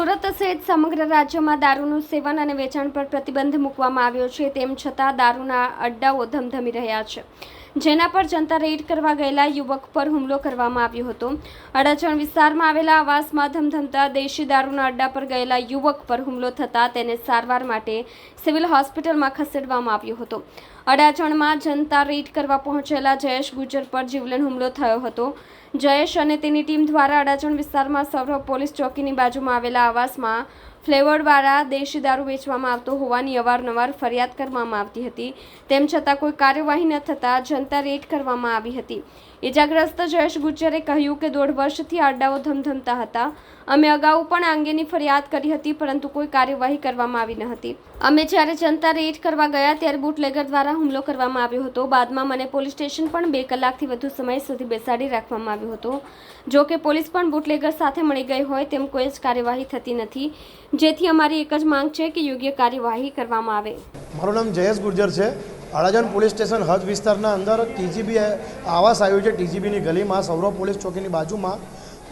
સુરત સહિત સમગ્ર રાજ્યમાં દારૂનું સેવન અને વેચાણ પર પ્રતિબંધ મૂકવામાં આવ્યો છે, તેમ છતાં દારૂના અડ્ડાઓ ધમધમી રહ્યા છે. જેના પર જનતા રેડ કરવા ગયેલા યુવક પર હુમલો કરવામાં આવ્યો હતો. અડાજણ વિસ્તારમાં આવેલા આવાસમાં ધમધમતા દેશી દારૂના અડ્ડા પર ગયેલા યુવક પર હુમલો થતાં તેને સારવાર માટે સિવિલ હોસ્પિટલમાં ખસેડવામાં આવ્યો હતો. અડાજણમાં જનતા રેડ કરવા પહોંચેલા જયેશ ગુજર પર જીવલેણ હુમલો થયો હતો. જયેશ અને તેની ટીમ દ્વારા અડાજણ વિસ્તારમાં સૌરભ પોલીસ ચોકીની બાજુમાં આવેલા આવાસમાં ફ્લેવરવાળા દેશી દારૂ વેચવામાં આવતો હોવાની અવારનવાર ફરિયાદ કરવામાં આવતી હતી. તેમ છતાં કોઈ કાર્યવાહી ન થતાં જનતા રેડ કરવામાં આવી હતી. ઇજાગ્રસ્ત જયેશ ગુજ્જરે કહ્યું કે દોઢ વર્ષથી આ અડ્ડાઓ ધમધમતા હતા. અમે અગાઉ પણ આ અંગેની ફરિયાદ કરી હતી, પરંતુ કોઈ કાર્યવાહી કરવામાં આવી ન હતી. અમે જ્યારે જનતા રેડ કરવા ગયા ત્યારે બુટલેગર દ્વારા હુમલો કરવામાં આવ્યો હતો. બાદમાં મને પોલીસ સ્ટેશન પણ બે કલાકથી વધુ સમય સુધી બેસાડી રાખવામાં આવ્યો હતો. જો કે પોલીસ પણ બુટલેગર સાથે મળી ગઈ હોય તેમ કોઈ જ કાર્યવાહી થતી નથી. જેથી અમારી એક જ માંગ છે કે યોગ્ય કાર્યવાહી કરવામાં આવે. મારું નામ જયેશ ગુર્જર છે. અડાજણ પોલીસ સ્ટેશન હદ વિસ્તારના અંદર ટીજીબી આવાસ આવ્યું છે, ટીજીબીની ગલીમાં સૌરવ પોલીસ ચોકીની બાજુમાં.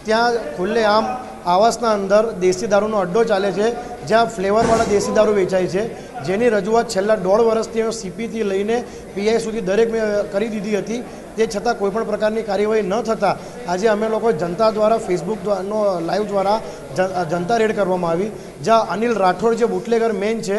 ત્યાં ખુલ્લે આમ આવાસના અંદર દેશી દારૂનો અડ્ડો ચાલે છે, જ્યાં ફ્લેવરવાળા દેશી દારૂ વેચાય છે. જેની રજૂઆત છેલ્લા દોઢ વર્ષથી સીપીથી લઈને પીઆઈ સુધી દરેક મેં કરી દીધી હતી. તે છતાં કોઈપણ પ્રકારની કાર્યવાહી ન થતાં આજે અમે લોકો જનતા દ્વારા ફેસબુક નો, લાઈવ દ્વારા જનતા રેડ કરવામાં આવી. જ્યાં અનિલ રાઠોડ જે બુટલેગર મેન છે